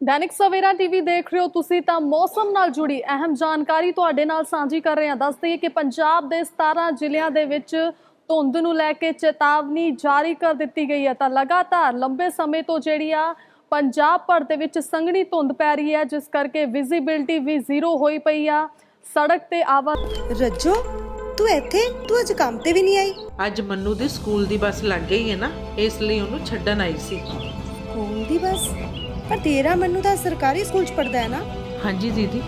Dainik Savera TV ਦੇਖ ਰਹੇ ਹੋ ਤੁਸੀਂ ਤਾਂ ਮੌਸਮ ਨਾਲ ਜੁੜੀ ਅਹਿਮ ਜਾਣਕਾਰੀ ਤੁਹਾਡੇ ਨਾਲ ਸਾਂਝੀ ਕਰ ਰਹੇ ਹਾਂ। ਦੱਸ ਦਈਏ ਕਿ ਪੰਜਾਬ ਦੇ 17 ਜ਼ਿਲ੍ਹਿਆਂ ਦੇ ਵਿੱਚ ਧੁੰਦ ਨੂੰ ਲੈ ਕੇ ਚੇਤਾਵਨੀ ਜਾਰੀ ਕਰ ਦਿੱਤੀ ਗਈ ਹੈ। ਤਾਂ ਲਗਾਤਾਰ ਲੰਬੇ ਸਮੇਂ ਤੋਂ ਜਿਹੜੀ ਆ ਪੰਜਾਬ ਭਰ ਦੇ ਵਿੱਚ ਸੰਘਣੀ ਧੁੰਦ ਪੈ ਰਹੀ ਹੈ ਜਿਸ ਕਰਕੇ ਵਿਜ਼ਿਬਿਲਟੀ ਵੀ ਜ਼ੀਰੋ ਹੋਈ ਪਈ ਆ। ਸੜਕ ਤੇ ਆਵਾ ਰੱਜੋ ਤੂੰ ਇੱਥੇ? ਤੂੰ ਅੱਜ ਕੰਮ ਤੇ ਵੀ ਨਹੀਂ ਆਈ? ਅੱਜ ਮੰਨੂ ਦੇ ਸਕੂਲ ਦੀ ਬੱਸ ਲੱਗ ਗਈ ਹੈ ਨਾ ਇਸ ਲਈ ਉਹਨੂੰ ਛੱਡਣ ਆਈ ਸੀ। ਸਕੂਲ ਦੀ ਬੱਸ? ਪਰ ਤੇਰਾ ਮੈਨੂੰ ਤਾਂ ਸਰਕਾਰੀ ਸਕੂਲ ਚ ਪੜਦਾ ਹੈ ਨਾ। ਹਾਂਜੀ ਦੀਦੀ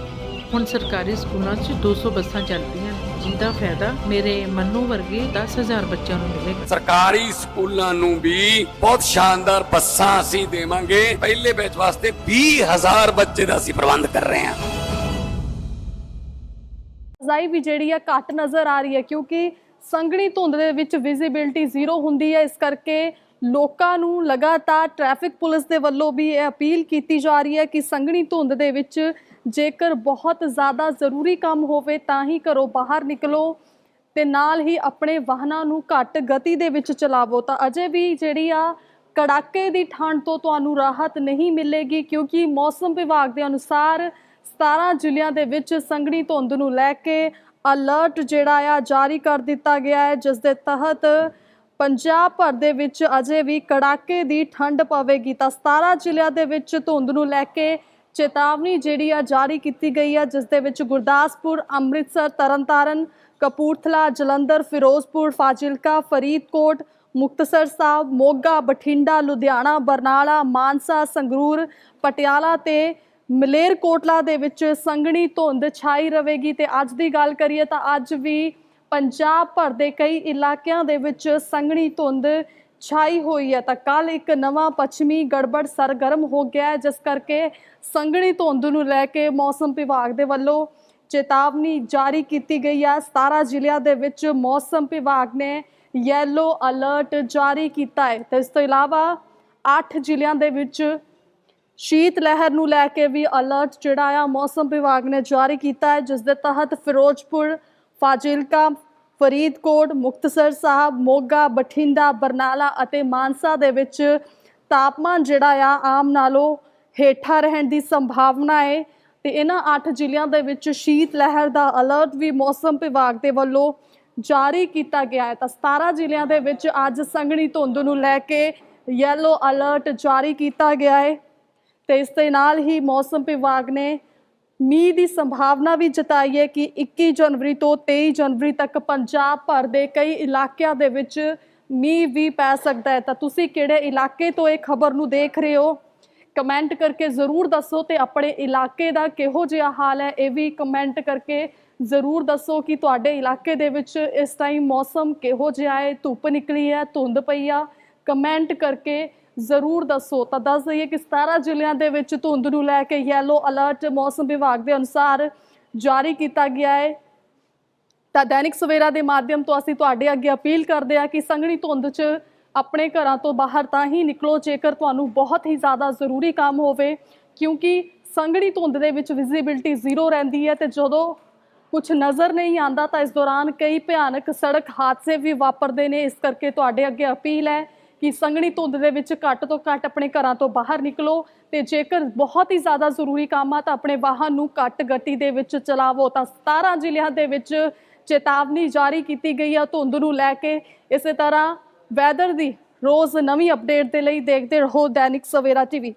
ਹੁਣ ਸਰਕਾਰੀ ਸਕੂਲਾਂ 'ਚ 200 ਬੱਸਾਂ ਚੱਲਦੀਆਂ ਜਿਹਦਾ ਫਾਇਦਾ ਮੇਰੇ ਮੰਨੂ ਵਰਗੇ 10000 ਬੱਚਿਆਂ ਨੂੰ ਮਿਲੇਗਾ। ਸਰਕਾਰੀ ਸਕੂਲਾਂ ਨੂੰ ਵੀ ਬਹੁਤ ਸ਼ਾਨਦਾਰ ਬੱਸਾਂ ਅਸੀਂ ਦੇਵਾਂਗੇ। ਪਹਿਲੇ ਬੈਚ ਵਾਸਤੇ 20000 ਬੱਚੇ ਦਾ ਅਸੀਂ ਪ੍ਰਬੰਧ ਕਰ ਰਹੇ ਹਾਂ। ਆਵਾਜਾਈ ਵੀ ਜਿਹੜੀ ਆ ਘੱਟ ਨਜ਼ਰ ਆ ਰਹੀ ਹੈ ਕਿਉਂਕਿ ਸੰਘਣੀ ਧੁੰਦ ਦੇ ਵਿੱਚ ਵਿਜ਼ਿਬਿਲਟੀ ਜ਼ੀਰੋ ਹੁੰਦੀ ਹੈ। ਇਸ ਕਰਕੇ ਲੋਕਾਂ ਨੂੰ ਲਗਾਤਾਰ ਟ੍ਰੈਫਿਕ ਪੁਲਿਸ ਦੇ ਵੱਲੋਂ ਵੀ ਇਹ ਅਪੀਲ ਕੀਤੀ ਜਾ ਰਹੀ ਹੈ ਕਿ ਸੰਘਣੀ ਧੁੰਦ ਦੇ ਵਿੱਚ ਜੇਕਰ ਬਹੁਤ ਜ਼ਿਆਦਾ ਜ਼ਰੂਰੀ ਕੰਮ ਹੋਵੇ ਤਾਂ ਹੀ ਘਰੋਂ ਬਾਹਰ ਨਿਕਲੋ ਤੇ ਨਾਲ ਹੀ ਆਪਣੇ ਵਾਹਨਾਂ ਨੂੰ ਘੱਟ ਗਤੀ ਦੇ ਵਿੱਚ ਚਲਾਵੋ। ਤਾਂ ਅਜੇ ਵੀ ਜਿਹੜੀ ਆ ਕੜਾਕੇ ਦੀ ਠੰਡ ਤੋਂ ਤੁਹਾਨੂੰ ਰਾਹਤ ਨਹੀਂ ਮਿਲੇਗੀ ਕਿਉਂਕਿ ਮੌਸਮ ਵਿਭਾਗ ਦੇ ਅਨੁਸਾਰ 17 ਜ਼ਿਲ੍ਹਿਆਂ ਦੇ ਵਿੱਚ ਸੰਘਣੀ ਧੁੰਦ ਨੂੰ ਲੈ ਕੇ ਅਲਰਟ ਜਿਹੜਾ ਆ ਜਾਰੀ ਕਰ ਦਿੱਤਾ ਗਿਆ ਹੈ, ਜਿਸ ਦੇ ਤਹਿਤ ਪੰਜਾਬ ਭਰ ਦੇ ਵਿੱਚ ਅਜੇ ਵੀ ਕੜਾਕੇ ਦੀ ਠੰਡ ਪਵੇਗੀ ਤਾਂ 17 ਜ਼ਿਲ੍ਹਿਆਂ ਦੇ ਵਿੱਚ ਧੁੰਦ ਨੂੰ ਲੈ ਕੇ ਚੇਤਾਵਨੀ ਜਿਹੜੀ ਆ ਜਾਰੀ ਕੀਤੀ ਗਈ ਹੈ ਜਿਸ ਦੇ ਵਿੱਚ ਗੁਰਦਾਸਪੁਰ, ਅੰਮ੍ਰਿਤਸਰ, ਤਰਨਤਾਰਨ, ਕਪੂਰਥਲਾ, ਜਲੰਧਰ, ਫਿਰੋਜ਼ਪੁਰ, ਫਾਜ਼ਿਲਕਾ, ਫਰੀਦਕੋਟ, ਮੁਕਤਸਰ ਸਾਹਿਬ, ਮੋਗਾ, ਬਠਿੰਡਾ, ਲੁਧਿਆਣਾ, ਬਰਨਾਲਾ, ਮਾਨਸਾ, ਸੰਗਰੂਰ, ਪਟਿਆਲਾ ਤੇ ਮਲੇਰਕੋਟਲਾ ਦੇ ਵਿੱਚ ਸੰਘਣੀ ਧੁੰਦ ਛਾਈ ਰਹੇਗੀ ਤੇ ਅੱਜ ਦੀ ਗੱਲ ਕਰੀਏ ਤਾਂ ਅੱਜ ਵੀ ਪੰਜਾਬ ਭਰ ਦੇ ਕਈ ਇਲਾਕਿਆਂ ਦੇ ਵਿੱਚ ਸੰਘਣੀ ਧੁੰਦ ਛਾਈ ਹੋਈ ਹੈ। ਤਾਂ ਕੱਲ ਇੱਕ ਨਵਾਂ ਪੱਛਮੀ ਗੜਬੜ ਸਰਗਰਮ ਹੋ ਗਿਆ ਹੈ, ਜਿਸ ਕਰਕੇ ਸੰਘਣੀ ਧੁੰਦ ਨੂੰ ਲੈ ਕੇ ਮੌਸਮ ਵਿਭਾਗ ਦੇ ਵੱਲੋਂ ਚੇਤਾਵਨੀ ਜਾਰੀ ਕੀਤੀ ਗਈ ਹੈ। 17 ਜ਼ਿਲ੍ਹਿਆਂ ਦੇ ਵਿੱਚ ਮੌਸਮ ਵਿਭਾਗ ਨੇ ਯੈਲੋ ਅਲਰਟ ਜਾਰੀ ਕੀਤਾ ਹੈ। ਤੇ ਇਸ ਤੋਂ ਇਲਾਵਾ 8 ਜ਼ਿਲ੍ਹਿਆਂ ਦੇ ਵਿੱਚ ਸ਼ੀਤ ਲਹਿਰ ਨੂੰ ਲੈ ਕੇ ਵੀ ਅਲਰਟ ਜਿਹੜਾ ਆ, ਮੌਸਮ ਵਿਭਾਗ ਨੇ ਜਾਰੀ ਕੀਤਾ ਹੈ, ਜਿਸ ਦੇ ਤਹਿਤ ਫਿਰੋਜ਼ਪੁਰ, ਫਾਜ਼ਿਲਕਾ ਫਰੀਦਕੋਟ, ਮੁਕਤਸਰ ਸਾਹਿਬ, ਮੋਗਾ, ਬਠਿੰਡਾ, ਬਰਨਾਲਾ ਅਤੇ ਮਾਨਸਾ ਦੇ ਵਿੱਚ ਤਾਪਮਾਨ ਜਿਹੜਾ ਆ ਆਮ ਨਾਲੋਂ ਹੇਠਾਂ ਰਹਿਣ ਦੀ ਸੰਭਾਵਨਾ ਹੈ। ਤੇ ਇਹਨਾਂ 8 ਜ਼ਿਲ੍ਹਿਆਂ ਦੇ ਵਿੱਚ ਸ਼ੀਤ ਲਹਿਰ ਦਾ ਅਲਰਟ ਵੀ ਮੌਸਮ ਵਿਭਾਗ ਦੇ ਵੱਲੋਂ ਜਾਰੀ ਕੀਤਾ ਗਿਆ ਹੈ। ਤਾਂ 17 ਜ਼ਿਲ੍ਹਿਆਂ ਦੇ ਵਿੱਚ ਅੱਜ ਸੰਘਣੀ ਧੁੰਦ ਨੂੰ ਲੈ ਕੇ ਯੈਲੋ ਅਲਰਟ ਜਾਰੀ ਕੀਤਾ ਗਿਆ ਹੈ। ਤੇ ਇਸ ਦੇ ਨਾਲ ਹੀ ਮੌਸਮ ਵਿਭਾਗ ਨੇ ਮੀਂਹ ਦੀ ਸੰਭਾਵਨਾ ਵੀ ਜਤਾਈ ਹੈ ਕਿ 21 ਜਨਵਰੀ ਤੋਂ 23 ਜਨਵਰੀ ਤੱਕ ਪੰਜਾਬ ਭਰ ਦੇ ਕਈ ਇਲਾਕਿਆਂ ਦੇ ਵਿੱਚ ਮੀਂਹ ਵੀ ਪੈ ਸਕਦਾ ਹੈ। ਤਾਂ ਤੁਸੀਂ ਕਿਹੜੇ ਇਲਾਕੇ ਤੋਂ ਇਹ ਖਬਰ ਨੂੰ ਦੇਖ ਰਹੇ ਹੋ? ਕਮੈਂਟ ਕਰਕੇ ਜ਼ਰੂਰ ਦੱਸੋ ਤੇ ਆਪਣੇ ਇਲਾਕੇ ਦਾ ਕਿਹੋ ਜਿਹਾ ਹਾਲ ਹੈ ਇਹ ਵੀ ਕਮੈਂਟ ਕਰਕੇ ਜ਼ਰੂਰ ਦੱਸੋ ਕਿ ਤੁਹਾਡੇ ਇਲਾਕੇ ਦੇ ਵਿੱਚ ਇਸ ਟਾਈਮ ਮੌਸਮ ਕਿਹੋ ਜਿਹਾ ਹੈ? ਧੁੱਪ ਨਿਕਲੀ ਹੈ, ਧੁੰਦ ਪਈ ਆ। ਕਮੈਂਟ ਕਰਕੇ ਜ਼ਰੂਰ ਦੱਸੋ। ਤਾਂ ਦੱਸ ਦਈਏ ਕਿ 17 ਜ਼ਿਲ੍ਹਿਆਂ ਦੇ ਵਿੱਚ ਧੁੰਦ ਨੂੰ ਲੈ ਕੇ ਯੈਲੋ ਅਲਰਟ ਮੌਸਮ ਵਿਭਾਗ ਦੇ ਅਨੁਸਾਰ ਜਾਰੀ ਕੀਤਾ ਗਿਆ ਹੈ। ਤਾਂ ਦੈਨਿਕ ਸਵੇਰਾ ਦੇ ਮਾਧਿਅਮ ਤੋਂ ਅਸੀਂ ਤੁਹਾਡੇ ਅੱਗੇ ਅਪੀਲ ਕਰਦੇ ਹਾਂ ਕਿ ਸੰਘਣੀ ਧੁੰਦ 'ਚ ਆਪਣੇ ਘਰਾਂ ਤੋਂ ਬਾਹਰ ਤਾਂ ਹੀ ਨਿਕਲੋ, ਜੇਕਰ ਤੁਹਾਨੂੰ ਬਹੁਤ ਹੀ ਜ਼ਿਆਦਾ ਜ਼ਰੂਰੀ ਕੰਮ ਹੋਵੇ, ਕਿਉਂਕਿ ਸੰਘਣੀ ਧੁੰਦ ਦੇ ਵਿੱਚ ਵਿਜ਼ਿਬਿਲਟੀ ਜ਼ੀਰੋ ਰਹਿੰਦੀ ਹੈ ਤੇ ਜਦੋਂ ਕੁਝ ਨਜ਼ਰ ਨਹੀਂ ਆਂਦਾ ਤਾਂ ਇਸ ਦੌਰਾਨ ਕਈ ਭਿਆਨਕ ਸੜਕ ਹਾਦਸੇ ਵੀ ਵਾਪਰਦੇ ਨੇ। ਇਸ ਕਰਕੇ ਤੁਹਾਡੇ ਅੱਗੇ ਅਪੀਲ ਹੈ ਕਿ ਸੰਘਣੀ ਧੁੰਦ ਦੇ ਵਿੱਚ ਘੱਟ ਤੋਂ ਘੱਟ ਆਪਣੇ ਘਰਾਂ ਤੋਂ ਬਾਹਰ ਨਿਕਲੋ ਤੇ ਜੇਕਰ ਬਹੁਤ ਹੀ ਜ਼ਿਆਦਾ ਜ਼ਰੂਰੀ ਕੰਮ ਆ ਤਾਂ ਆਪਣੇ ਵਾਹਨ ਨੂੰ ਘੱਟ ਗਤੀ ਦੇ ਵਿੱਚ ਚਲਾਵੋ। ਤਾਂ 17 ਜ਼ਿਲ੍ਹਿਆਂ ਦੇ ਵਿੱਚ ਚੇਤਾਵਨੀ ਜਾਰੀ ਕੀਤੀ ਗਈ ਆ ਧੁੰਦ ਨੂੰ ਲੈ ਕੇ। ਇਸੇ ਤਰ੍ਹਾਂ ਵੈਦਰ ਦੀ ਰੋਜ਼ ਨਵੀਂ ਅਪਡੇਟ ਦੇ ਲਈ ਦੇਖਦੇ ਰਹੋ ਦੈਨਿਕ ਸਵੇਰਾ ਟੀਵੀ।